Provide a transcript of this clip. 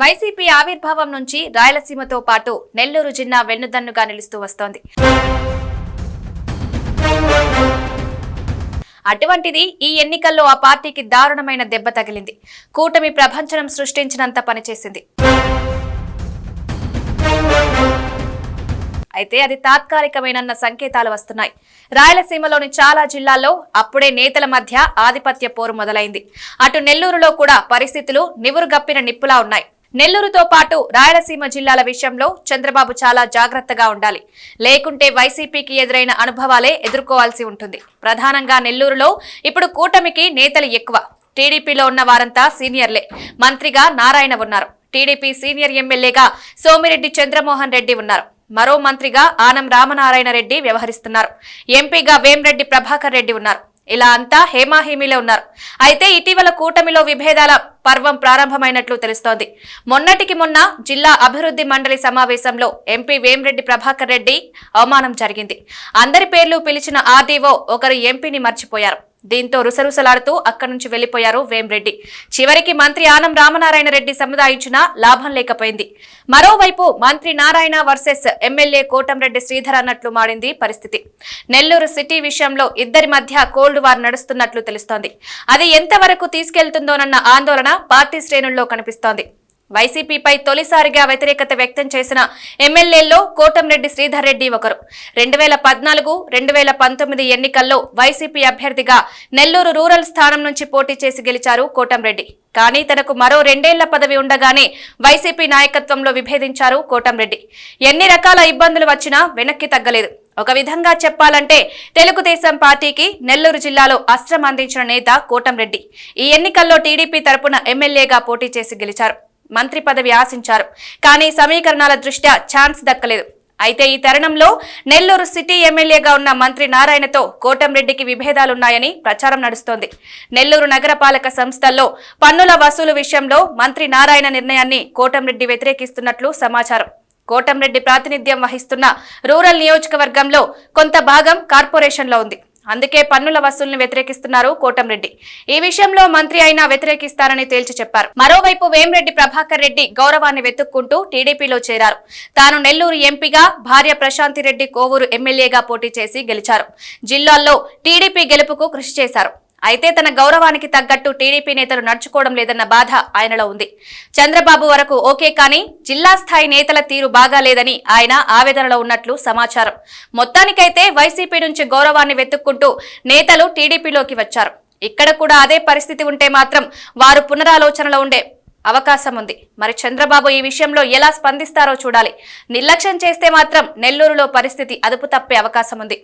YCP ఆవిర్భావం నుంచి రాయలసీమతో పాటు నెల్లూరు జిల్లా వెన్నుదన్నుగా నిలుస్తూ వస్తోంది. అటువంటిది ఈ ఎన్నికల్లో ఆ పార్టీకి దారుణమైన దెబ్బ తగిలింది. కూటమి ప్రభంచనం సృష్టించినంత పనిచేసింది. అయితే అది తాత్కాలికమేనన్న సంకేతాలు వస్తున్నాయి. రాయలసీమలోని చాలా జిల్లాల్లో అప్పుడే నేతల మధ్య ఆధిపత్య పోరు మొదలైంది. అటు నెల్లూరులో కూడా పరిస్థితులు నివురుగప్పిన నిప్పులా ఉన్నాయి. నెల్లూరుతో పాటు రాయలసీమ జిల్లాల విషయంలో చంద్రబాబు చాలా జాగ్రత్తగా ఉండాలి. లేకుంటే వైసీపీకి ఎదురైన అనుభవాలే ఎదుర్కోవాల్సి ఉంటుంది. ప్రధానంగా నెల్లూరులో ఇప్పుడు కూటమికి నేతలు ఎక్కువ. టీడీపీలో ఉన్న వారంతా సీనియర్లే. మంత్రిగా నారాయణ ఉన్నారు. టీడీపీ సీనియర్ ఎమ్మెల్యేగా సోమిరెడ్డి చంద్రమోహన్ రెడ్డి ఉన్నారు. మరో మంత్రిగా ఆనం రామనారాయణ రెడ్డి వ్యవహరిస్తున్నారు. ఎంపీగా వేంరెడ్డి ప్రభాకర్ రెడ్డి ఉన్నారు. ఇలా అంతా హేమాహేమీలే ఉన్నారు. అయితే ఇటీవల కూటమిలో విభేదాల పర్వం ప్రారంభమైనట్లు తెలుస్తోంది. మొన్నటికి మొన్న జిల్లా అభివృద్ధి మండలి సమావేశంలో ఎంపీ వేమిరెడ్డి ప్రభాకర్ రెడ్డి అవమానం జరిగింది. అందరి పేర్లు పిలిచిన ఆర్డీఓ ఒకరు ఎంపీని మర్చిపోయారు. దీంతో రుసరుసలాడుతూ అక్కడి నుంచి వెళ్ళిపోయారు వేంరెడ్డి. చివరికి మంత్రి ఆనం రామనారాయణ రెడ్డి సముదాయించినా లాభం లేకపోయింది. మరోవైపు మంత్రి నారాయణ వర్సెస్ ఎమ్మెల్యే కోటంరెడ్డి శ్రీధర్ అన్నట్లు మారింది పరిస్థితి. నెల్లూరు సిటీ విషయంలో ఇద్దరి మధ్య కోల్డ్ వార్ నడుస్తున్నట్లు తెలుస్తోంది. అది ఎంతవరకు తీసుకెళ్తుందోనన్న ఆందోళన పార్టీ శ్రేణుల్లో కనిపిస్తోంది. వైసీపీపై తొలిసారిగా వ్యతిరేకత వ్యక్తం చేసిన ఎమ్మెల్యేల్లో కోటంరెడ్డి శ్రీధర్ రెడ్డి ఒకరు. రెండు వేల పద్నాలుగు రెండు వేల పంతొమ్మిది ఎన్నికల్లో వైసీపీ అభ్యర్థిగా నెల్లూరు రూరల్ స్థానం నుంచి పోటీ చేసి గెలిచారు కోటంరెడ్డి. కానీ తనకు మరో రెండేళ్ళ పదవి ఉండగానే వైసీపీ నాయకత్వంలో విభేదించారు కోటంరెడ్డి. ఎన్ని రకాల ఇబ్బందులు వచ్చినా వెనక్కి తగ్గలేదు. ఒక విధంగా చెప్పాలంటే తెలుగుదేశం పార్టీకి నెల్లూరు జిల్లాలో అస్త్రం అందించిన నేత కోటంరెడ్డి. ఈ ఎన్నికల్లో టీడీపీ తరపున ఎమ్మెల్యేగా పోటీ చేసి గెలిచారు. మంత్రి పదవి ఆశించారు. కానీ సమీకరణాల దృష్ట్యా ఛాన్స్ దక్కలేదు. అయితే ఈ తరుణంలో నెల్లూరు సిటీ ఎమ్మెల్యేగా ఉన్న మంత్రి నారాయణతో కోటంరెడ్డికి విభేదాలున్నాయని ప్రచారం నడుస్తోంది. నెల్లూరు నగరపాలక సంస్థల్లో పన్నుల వసూలు విషయంలో మంత్రి నారాయణ నిర్ణయాన్ని కోటంరెడ్డి వ్యతిరేకిస్తున్నట్లు సమాచారం. కోటంరెడ్డి ప్రాతినిధ్యం వహిస్తున్న రూరల్ నియోజకవర్గంలో కొంత భాగం కార్పొరేషన్లో ఉంది. అందుకే పన్నుల వసూల్ని వ్యతిరేకిస్తున్నారు కోటంరెడ్డి. ఈ విషయంలో మంత్రి అయినా వ్యతిరేకిస్తారని తేల్చి చెప్పారు. మరోవైపు వేమిరెడ్డి ప్రభాకర్ రెడ్డి గౌరవాన్ని వెతుక్కుంటూ టీడీపీలో చేరారు. తాను నెల్లూరు ఎంపీగా భార్య ప్రశాంతి రెడ్డి కోవూరు ఎమ్మెల్యేగా పోటీ చేసి గెలిచారు. జిల్లాల్లో టీడీపీ గెలుపుకు కృషి చేశారు. అయితే తన గౌరవానికి తగ్గట్టు టీడీపీ నేతలు నడుచుకోవడం లేదన్న బాధ ఆయనలో ఉంది. చంద్రబాబు వరకు ఓకే కానీ జిల్లా స్థాయి నేతల తీరు బాగా లేదని ఆయన ఆవేదనలో ఉన్నట్లు సమాచారం. మొత్తానికైతే వైసీపీ నుంచి గౌరవాన్ని వెతుక్కుంటూ నేతలు టీడీపీలోకి వచ్చారు. ఇక్కడ కూడా అదే పరిస్థితి ఉంటే మాత్రం వారు పునరాలోచనలో ఉండే అవకాశం ఉంది. మరి చంద్రబాబు ఈ విషయంలో ఎలా స్పందిస్తారో చూడాలి. నిర్లక్ష్యం చేస్తే మాత్రం నెల్లూరులో పరిస్థితి అదుపు తప్పే అవకాశం ఉంది.